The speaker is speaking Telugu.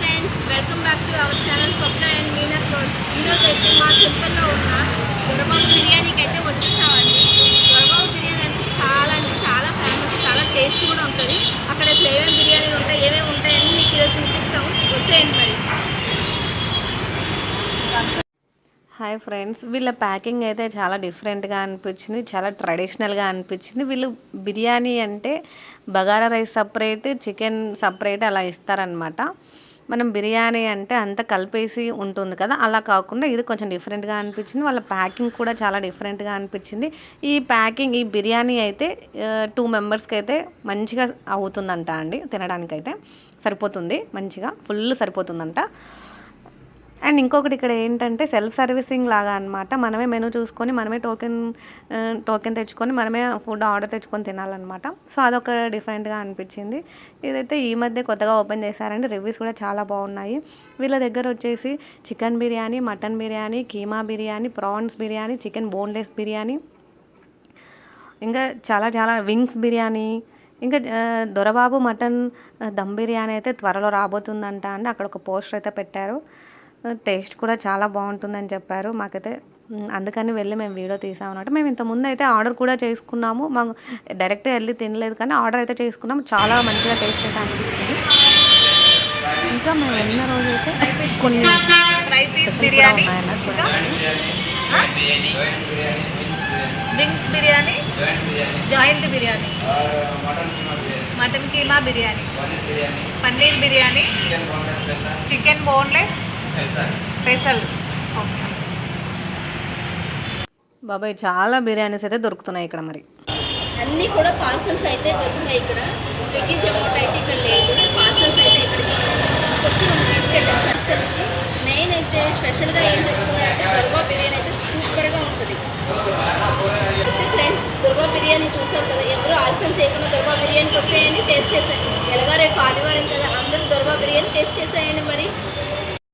Back to our channel Swapna and Meena's roads ఈరోజు అయితే మా చింతల్లో ఉన్న దొరబాబు బిర్యానీకి అయితే వచ్చేసామండి. దొరబాబు బిర్యానీ అంటే చాలా అంటే చాలా ఫేమస్ చాలా టేస్ట్ కూడా ఉంటుంది. అక్కడ అసలు ఏమేమి బిర్యానీలు ఉంటాయి ఏమేమి ఉంటాయని మీకు ఈరోజు చూపిస్తాము వచ్చేయండి మరి. హాయ్ ఫ్రెండ్స్ వీళ్ళ ప్యాకింగ్ అయితే చాలా డిఫరెంట్గా అనిపించింది చాలా ట్రెడిషనల్గా అనిపించింది. వీళ్ళు బిర్యానీ అంటే bagara rice separate chicken separate అలా ఇస్తారనమాట మనం బిర్యానీ అంటే అంత కలిపేసి ఉంటుంది కదా అలా కాకుండా ఇది కొంచెం డిఫరెంట్గా అనిపించింది. వాళ్ళ ప్యాకింగ్ కూడా చాలా డిఫరెంట్గా అనిపించింది. ఈ ప్యాకింగ్ ఈ బిర్యానీ అయితే టూ మెంబర్స్కి అయితే మంచిగా అవుతుందంట అండి తినడానికైతే. సరిపోతుంది మంచిగా ఫుల్ సరిపోతుందంట. అండ్ ఇంకొకటి ఇక్కడ ఏంటంటే సెల్ఫ్ సర్వీసింగ్ లాగా అనమాట మనమే మెనూ చూసుకొని మనమే టోకెన్ టోకెన్ తెచ్చుకొని మనమే ఫుడ్ ఆర్డర్ తెచ్చుకొని తినాలన్నమాట. సో అదొక డిఫరెంట్గా అనిపించింది. ఇదైతే ఈ మధ్య కొత్తగా ఓపెన్ చేశారండి. రివ్యూస్ కూడా చాలా బాగున్నాయి. వీళ్ళ దగ్గర వచ్చేసి chicken biryani mutton biryani keema biryani prawns biryani chicken boneless biryani ఇంకా చాలా చాలా వింగ్స్ బిర్యానీ ఇంకా దొరబాబు మటన్ దమ్ బిర్యానీ అయితే త్వరలో రాబోతుందంట అండి. అక్కడ ఒక పోస్టర్ అయితే పెట్టారు. టేస్ట్ కూడా చాలా బాగుంటుందని చెప్పారు. మాకైతే అందుకని వెళ్ళి మేము వీడియో తీసాం అన్నమాట మేము ఇంతకుముందు అయితే ఆర్డర్ కూడా చేసుకున్నాము. మాకు డైరెక్ట్ వెళ్ళి తినలేదు కానీ ఆర్డర్ అయితే చేసుకున్నాము చాలా మంచిగా టేస్ట్ అయితే అనిపించింది. ఇంకా మేము వెళ్ళిన రోజు అయితే కొన్ని wings biryani. Joint biryani. Mutton keema biryani. Paneer biryani. Chicken boneless బాబాయ్ చాలా బిర్యానీస్ అయితే దొరుకుతున్నాయి ఇక్కడ మరి. అన్నీ కూడా పార్సల్స్ అయితే దొరుకుతాయి ఇక్కడ. స్విగ్గీ జొమాటో అయితే ఇక్కడ లేదు. పార్సల్స్ అయితే ఇక్కడ తీసుకొచ్చి తీసుకెళ్ళచ్చు తీసుకెళ్ళచ్చు నేనైతే స్పెషల్గా ఏం చెప్తున్నానంటే దుర్గా బిర్యానీ అయితే సూపర్గా ఉంటుంది. అయితే ఫ్రెండ్స్ దుర్గా బిర్యానీ చూసారు కదా? ఎవరు ఆలస్యం చేయకుండా దుర్గా బిర్యానీకి వచ్చేయండి టేస్ట్ చేసేయండి. ఎలాగా రేపు ఆదివారం కదా అందరూ దుర్గా బిర్యానీ టేస్ట్ చేసేయండి మరి.